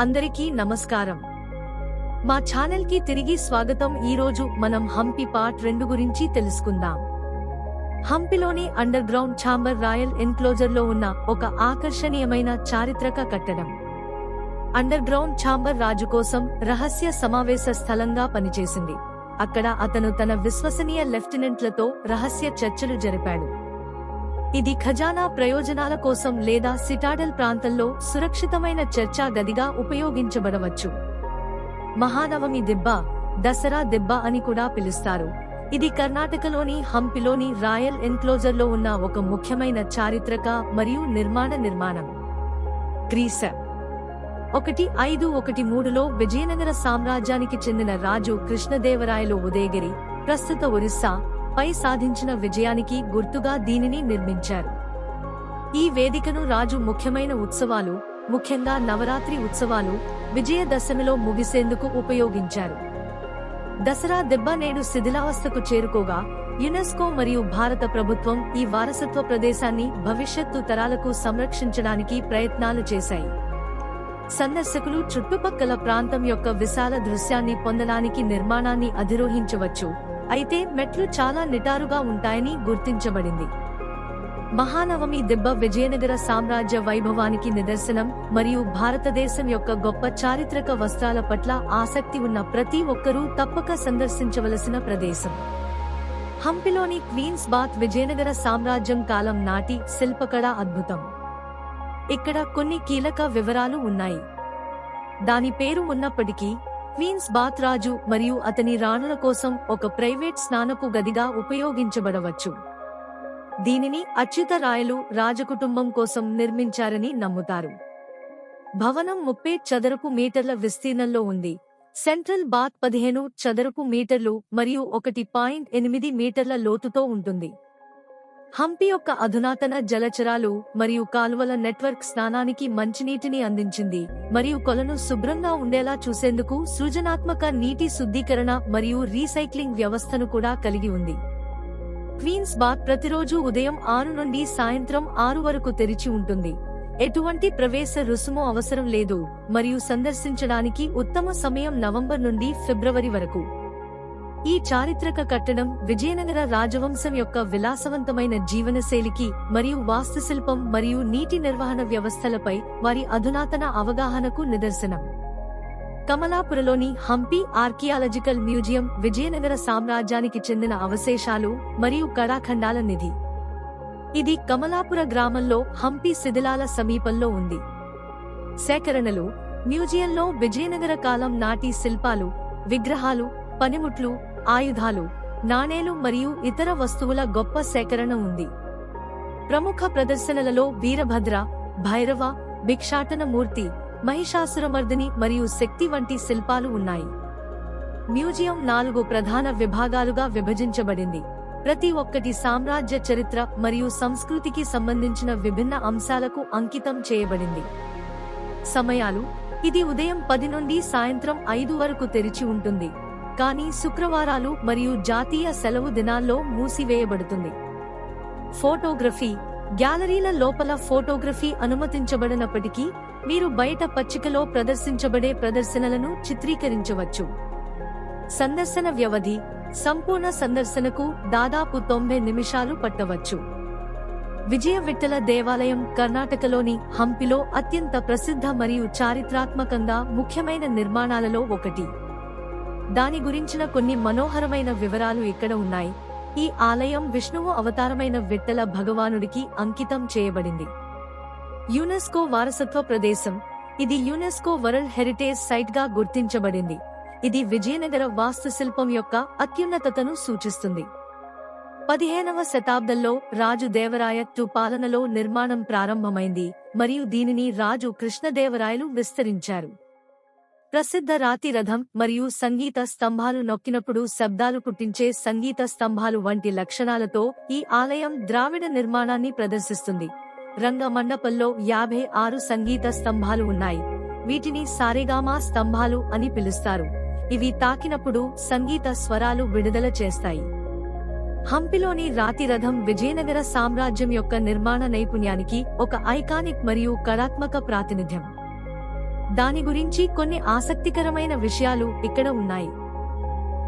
అందరికీ నమస్కారం. మా ఛానల్కి తిరిగి స్వాగతం ఈరోజు మనం హంపి పార్ట్ రెండు గురించి తెలుసుకుందాం. హంపిలోని అండర్ గ్రౌండ్ ఛాంబర్ రాయల్ ఎన్క్లోజర్లో ఉన్న ఒక ఆకర్షణీయమైన చారిత్రక కట్టడం. అండర్ గ్రౌండ్ ఛాంబర్ రాజు కోసం రహస్య సమావేశ స్థలంగా పనిచేసింది. అక్కడ అతను తన విశ్వసనీయ లెఫ్టినెంట్లతో రహస్య చర్చలు జరిపాడు. ఇది ఖజానా ప్రయోజనాల కోసం లేదా సిటాడల్ ప్రాంతంలో సురక్షితమైన చర్చా గదిగా ఉపయోగించబడవచ్చు. మహానవమి దిబ్బ దసరా దిబ్బ అని కూడా పిలుస్తారు. ఇది కర్ణాటకలోని హంపిలోని రాయల్ ఎన్క్లోజర్లో ఉన్న ఒక ముఖ్యమైన చారిత్రక మరియు నిర్మాణ నిర్మాణం. క్రీస ఒకటి ఐదు ఒకటి మూడులో విజయనగర సామ్రాజ్యానికి చెందిన రాజు కృష్ణదేవరాయలు ఉదయగిరి ప్రస్తుత ఒరిస్సా పై సాధించిన విజయానికి గుర్తుగా దీనిని నిర్మించారు. ఈ వేదికను రాజు ముఖ్యమైన ఉత్సవాలు ముఖ్యంగా నవరాత్రి ఉత్సవాలు విజయదశమిలో ముగిసేందుకు ఉపయోగించారు. దసరా దెబ్బ నేడు శిథిలావస్థకు చేరుకోగా యునెస్కో మరియు భారత ప్రభుత్వం ఈ వారసత్వ ప్రదేశాన్ని భవిష్యత్తు తరాలకు సంరక్షించడానికి ప్రయత్నాలు చేశాయి. సందర్శకులు చుట్టుపక్కల ప్రాంతం యొక్క విశాల దృశ్యాన్ని పొందడానికి నిర్మాణాన్ని అధిరోహించవచ్చు. అయితే మెట్లు చాలా నిటారుగా ఉంటాయని గుర్తించబడింది. మహానవమి దెబ్బ విజయనగర సామ్రాజ్య వైభవానికి నిదర్శనం మరియు భారతదేశం యొక్క గొప్ప చారిత్రక వస్త్రాల పట్ల ఆసక్తి ఉన్న ప్రతి ఒక్కరూ తప్పక సందర్శించవలసిన ప్రదేశం. హంపిలోని క్వీన్స్ బాత్ విజయనగర సామ్రాజ్యం కాలం నాటి శిల్పకళ అద్భుతం. ఇక్కడ కొన్ని కీలక వివరాలు ఉన్నాయి. దాని పేరు ఉన్నప్పటికీ క్వీన్స్ బాత్ రాజు మరియు అతని రాణుల కోసం ఒక ప్రైవేట్ స్నానపు గదిగా ఉపయోగించబడవచ్చు. దీనిని అచ్యుత రాయలు రాజకుటుంబం కోసం నిర్మించారని నమ్ముతారు. భవనం ముప్పై చదరపు మీటర్ల విస్తీర్ణంలో ఉంది. సెంట్రల్ బాత్ పదిహేను చదరపు మీటర్లు మరియు ఒకటి పాయింట్ ఎనిమిది మీటర్ల లోతుతో ఉంటుంది. హంపి యొక్క అధునాతన జలచరాలు మరియు కాలువల నెట్వర్క్ స్నానానికి మంచినీటిని అందించింది మరియు కొలను శుభ్రంగా ఉండేలా చూసేందుకు సృజనాత్మక నీటి శుద్ధీకరణ మరియు రీసైక్లింగ్ వ్యవస్థను కూడా కలిగి ఉంది. క్వీన్స్ బాత్ ప్రతిరోజు ఉదయం ఆరు నుండి సాయంత్రం ఆరు వరకు తెరిచి ఉంటుంది. ఎటువంటి ప్రవేశ రుసుము అవసరం లేదు మరియు సందర్శించడానికి ఉత్తమ సమయం నవంబర్ నుండి ఫిబ్రవరి వరకు. ఈ చారిత్రక కట్టడం విజయనగర రాజవంశం యొక్క విలాసవంతమైన జీవనశైలికి మరియు వాస్తుశిల్పం మరియు నీటి నిర్వహణ వ్యవస్థలపై వారి అధునాతన అవగాహనకు నిదర్శనం. కమలాపురలోని హంపి ఆర్కియాలజికల్ మ్యూజియం విజయనగర సామ్రాజ్యానికి చెందిన అవశేషాలు మరియు కళాఖండాల నిధి. ఇది కమలాపుర గ్రామంలో హంపి శిథిలాల సమీపంలో ఉంది. సేకరణలు మ్యూజియంలో విజయనగర కాలం నాటి శిల్పాలు విగ్రహాలు పనిముట్లు ఆయుధాలు నాణేలు మరియు ఇతర వస్తువుల గొప్ప సేకరణ ఉంది. ప్రముఖ ప్రదర్శనలలో వీరభద్ర భైరవ భిక్షాటన మూర్తి మహిషాసురమర్దిని మరియు శక్తి వంటి శిల్పాలు ఉన్నాయి. మ్యూజియం నాలుగు ప్రధాన విభాగాలుగా విభజించబడింది. ప్రతి ఒక్కటి సామ్రాజ్య చరిత్ర మరియు సంస్కృతికి సంబంధించిన విభిన్న అంశాలకు అంకితం చేయబడింది. సమయాలు ఇది ఉదయం పది నుండి సాయంత్రం ఐదు వరకు తెరిచి ఉంటుంది. కానీ శుక్రవారాలు మరియు జాతీయ సెలవు దినాల్లో మూసివేయబడుతుంది. ఫోటోగ్రఫీ. గ్యాలరీల లోపల ఫోటోగ్రఫీ అనుమతించబడినప్పటికీ మీరు బయట పచ్చికలో ప్రదర్శించబడే ప్రదర్శనలను చిత్రీకరించవచ్చు. సందర్శన వ్యవధి. సంపూర్ణ సందర్శనకు దాదాపు తొంభై నిమిషాలు పట్టవచ్చు. విజయ విఠల దేవాలయం కర్ణాటకలోని హంపిలో అత్యంత ప్రసిద్ధ మరియు చారిత్రాత్మకంగా ముఖ్యమైన నిర్మాణాలలో ఒకటి. దాని గురించిన కొన్ని మనోహరమైన వివరాలు ఇక్కడ ఉన్నాయి. ఈ ఆలయం విష్ణువు అవతారమైన విట్టల భగవానుడికి అంకితం చేయబడింది. యునెస్కో వారసత్వ ప్రదేశం. ఇది యునెస్కో వరల్డ్ హెరిటేజ్ సైట్గా గుర్తించబడింది. ఇది విజయనగర వాస్తుశిల్పం యొక్క అత్యున్నతతను సూచిస్తుంది. పదిహేనవ శతాబ్దంలో రాజు దేవరాయ తు పాలనలో నిర్మాణం ప్రారంభమైంది మరియు దీనిని రాజు కృష్ణదేవరాయలు విస్తరించారు. ప్రసిద్ధ రాతి రథం మరియు సంగీత స్తంభాలు నొక్కినప్పుడు శబ్దాలు పుట్టించే సంగీత స్తంభాలు వంటి లక్షణాలతో ఈ ఆలయం ద్రావిడ నిర్మాణాన్ని ప్రదర్శిస్తుంది. రంగమండపంలో యాభై ఆరు సంగీత స్తంభాలు ఉన్నాయి. వీటిని సారేగామా స్తంభాలు అని పిలుస్తారు. ఇవి తాకినప్పుడు సంగీత స్వరాలు విడుదల చేస్తాయి. హంపిలోని రాతి రథం విజయనగర సామ్రాజ్యం యొక్క నిర్మాణ నైపుణ్యానికి ఒక ఐకానిక్ మరియు కళాత్మక ప్రాతినిధ్యం. దాని గురించి కొన్ని ఆసక్తికరమైన విషయాలు ఇక్కడ ఉన్నాయి.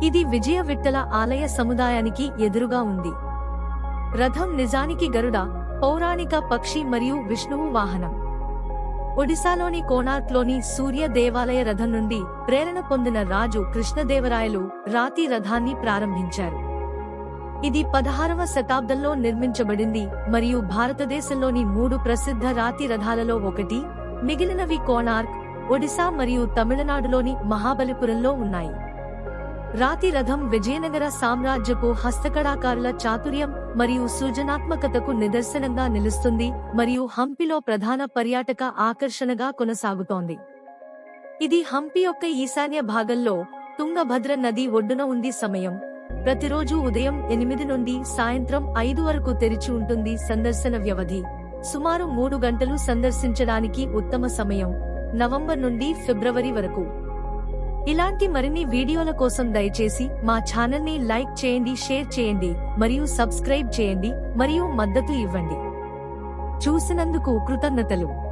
ఇది విజయ విట్టల ఆలయ సముదాయానికి ఎదురుగా ఉంది. రథం నిజానికి గరుడ పౌరాణిక పక్షి మరియు విష్ణువు వాహనం. ఒడిశాలోని కోణార్క్లోని సూర్య దేవాలయ రథం నుండి ప్రేరణ పొందిన రాజు కృష్ణదేవరాయలు రాతి రథాన్ని ప్రారంభించారు. ఇది పదహారవ శతాబ్దంలో నిర్మించబడింది మరియు భారతదేశంలోని మూడు ప్రసిద్ధ రాతి రథాలలో ఒకటి మిగిలినవి కోణార్క్ ఒడిశా మరియు తమిళనాడులోని మహాబలిపురంలో ఉన్నాయి. రాతి రథం విజయనగర సామ్రాజ్యపు హస్తకళాకారుల చాతుర్యం మరియు సృజనాత్మకతకు నిదర్శనంగా నిలుస్తుంది మరియు హంపిలో ప్రధాన పర్యాటక ఆకర్షణగా కొనసాగుతోంది. ఇది హంపి యొక్క ఈశాన్య భాగంలో తుంగభద్ర నది ఒడ్డున ఉంది సమయం. ప్రతిరోజు ఉదయం ఎనిమిది నుండి సాయంత్రం ఐదు వరకు తెరిచి ఉంటుంది సందర్శన వ్యవధి. సుమారు మూడు గంటలు సందర్శించడానికి ఉత్తమ సమయం. నవంబర్ నుండి ఫిబ్రవరి వరకు. ఇలాంటి మరిన్ని వీడియోల కోసం దయచేసి మా ఛానల్ని లైక్ చేయండి షేర్ చేయండి మరియు సబ్స్క్రైబ్ చేయండి మరియు మద్దతు ఇవ్వండి. చూసినందుకు కృతజ్ఞతలు.